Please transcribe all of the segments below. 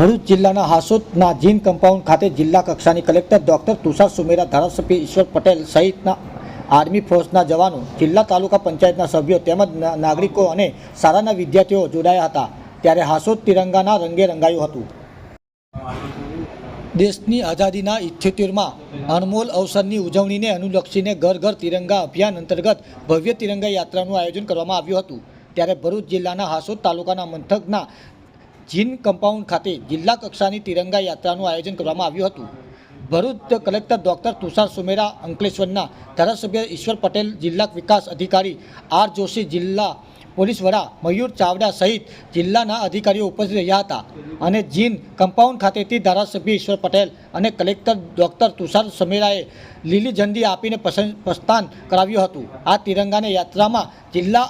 ભરૂચ જિલ્લાના હાસોદના જીન કમ્પાઉન્ડ ખાતે જિલ્લા કક્ષાની કલેક્ટર ડોક્ટર તુષાર સુમેરા, ધારાસભ્ય ઈશ્વર પટેલ સહિતના આર્મી ફોર્સના જવાનો, જિલ્લા તાલુકા પંચાયતના સભ્યો તેમજ નાગરિકો અને શાળાના વિદ્યાર્થીઓ જોડાયા હતા. ત્યારે હાસોદ તિરંગાના રંગે રંગાયું હતું. દેશની આઝાદીના ઇઠ્યોતેરમાં અનમોલ અવસરની ઉજવણીને અનુલક્ષીને ઘર ઘર તિરંગા અભિયાન અંતર્ગત ભવ્ય તિરંગા યાત્રાનું આયોજન કરવામાં આવ્યું હતું. ત્યારે ભરૂચ જિલ્લાના હાસોદ તાલુકાના મંથકના જીન કમ્પાઉન્ડ ખાતે જિલ્લા કક્ષાની તિરંગા યાત્રાનું આયોજન કરવામાં આવ્યું હતું. ભરૂચ કલેક્ટર ડોક્ટર તુષાર સુમેરા, અંકલેશ્વરના ધારાસભ્ય ઈશ્વર પટેલ, જિલ્લા વિકાસ અધિકારી આર જોશી, જિલ્લા પોલીસ વડા મયુર ચાવડા સહિત જિલ્લાના અધિકારીઓ ઉપસ્થિત રહ્યા હતા અને જીન કમ્પાઉન્ડ ખાતેથી ધારાસભ્ય ઈશ્વર પટેલ અને કલેક્ટર ડોક્ટર તુષાર સમેરાએ લીલી ઝંડી આપીને પ્રસ્થાન કરાવ્યું હતું. આ તિરંગાને યાત્રામાં જિલ્લા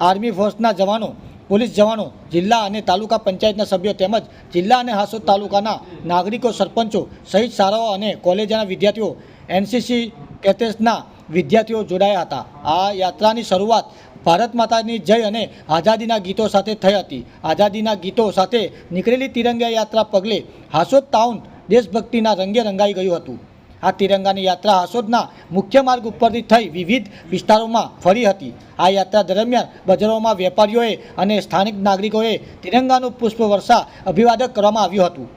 આર્મી ફોર્સના જવાનો પોલીસ જવાનો, જિલ્લા અને તાલુકા પંચાયતના સભ્યો તેમજ જિલ્લા અને હાસોદ તાલુકાના નાગરિકો, સરપંચો સહિત શાળાઓ અને કોલેજના વિદ્યાર્થીઓ, એનસીસી કેટેસના વિદ્યાર્થીઓ જોડાયા હતા. આ યાત્રાની શરૂઆત ભારત માતાની જય અને આઝાદીના ગીતો સાથે થઈ હતી. આઝાદીના ગીતો સાથે નીકળેલી તિરંગા યાત્રા પગલે હાસોદ ટાઉન દેશભક્તિના રંગે રંગાઈ ગયું હતું. આ તિરંગાની યાત્રા આસોદના મુખ્ય માર્ગ ઉપરથી થઈ વિવિધ વિસ્તારોમાં ફરી હતી. આ યાત્રા દરમિયાન બજારોમાં વેપારીઓએ અને સ્થાનિક નાગરિકોએ તિરંગાનું પુષ્પ વર્ષા અભિવાદન કરવામાં આવ્યું હતું.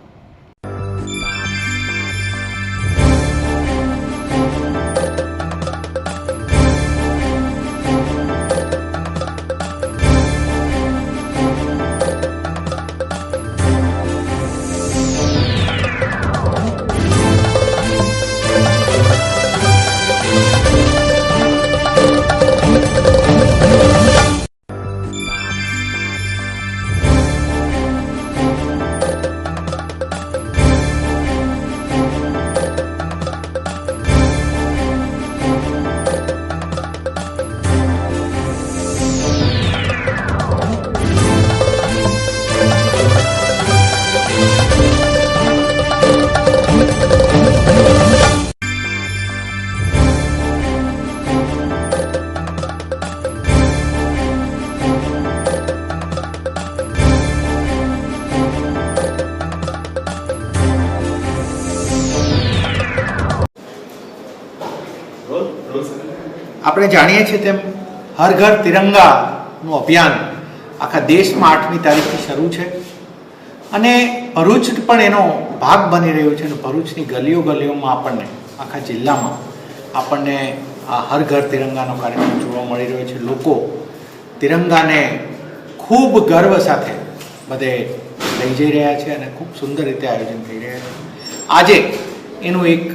આપણે જાણીએ છીએ તેમ હર ઘર તિરંગાનું અભિયાન આખા દેશમાં આઠમી તારીખથી શરૂ છે. અને ભરૂચ પણ એનો ભાગ બની રહ્યો છે અને ભરૂચની ગલીઓ ગલીઓમાં આપણને, આખા જિલ્લામાં આપણને આ હર ઘર તિરંગાનો કાર્યક્રમ જોવા મળી રહ્યો છે. લોકો તિરંગાને ખૂબ ગર્વ સાથે બધે લઈ જઈ રહ્યા છે અને ખૂબ સુંદર રીતે આયોજન થઈ રહ્યા છે. આજે એનું એક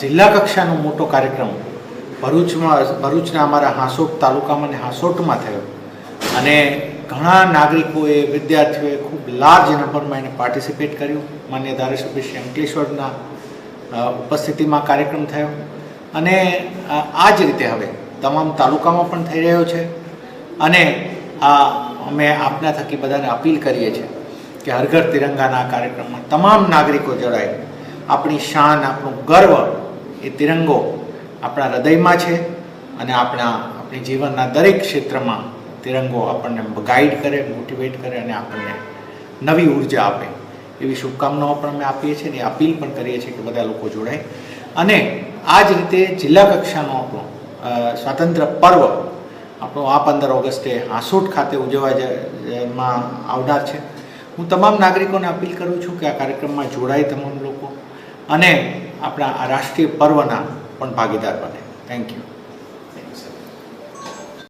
જિલ્લા કક્ષાનો મોટો કાર્યક્રમ ભરૂચમાં ભરૂચના અમારા હાંસોટ તાલુકામાં અને હાંસોટમાં થયો. અને ઘણા નાગરિકોએ, વિદ્યાર્થીઓએ ખૂબ લાર્જ નંબરમાં એને પાર્ટિસિપેટ કર્યું. માન્ય ધારાસભ્ય શ્રી અંકલેશ્વરના ઉપસ્થિતિમાં કાર્યક્રમ થયો. અને આ જ રીતે હવે તમામ તાલુકામાં પણ થઈ રહ્યો છે. અને આ અમે આપના થકી બધાને અપીલ કરીએ છીએ કે હર ઘર તિરંગાના કાર્યક્રમમાં તમામ નાગરિકો જોડાય. આપણી શાન, આપણું ગર્વ એ તિરંગો આપણા હૃદયમાં છે અને આપણા, આપણી જીવનના દરેક ક્ષેત્રમાં તિરંગો આપણને ગાઈડ કરે મોટિવેટ કરે અને આપણને નવી ઊર્જા આપે. એવી શુભકામનાઓ પણ અમે આપીએ છીએ અને અપીલ પણ કરીએ છીએ કે બધા લોકો જોડાય અને આ જ રીતે જિલ્લા કક્ષાનો આપણો સ્વાતંત્ર્ય પર્વ આપણો આ પંદર ઓગસ્ટે આસોટ ખાતે ઉજવવા જ- માં આવનાર છે. હું તમામ નાગરિકોને અપીલ કરું છું કે આ કાર્યક્રમમાં જોડાય તમામ લોકો અને આપણા આ રાષ્ટ્રીય પર્વના પણ ભાગીદાર બને. Thank you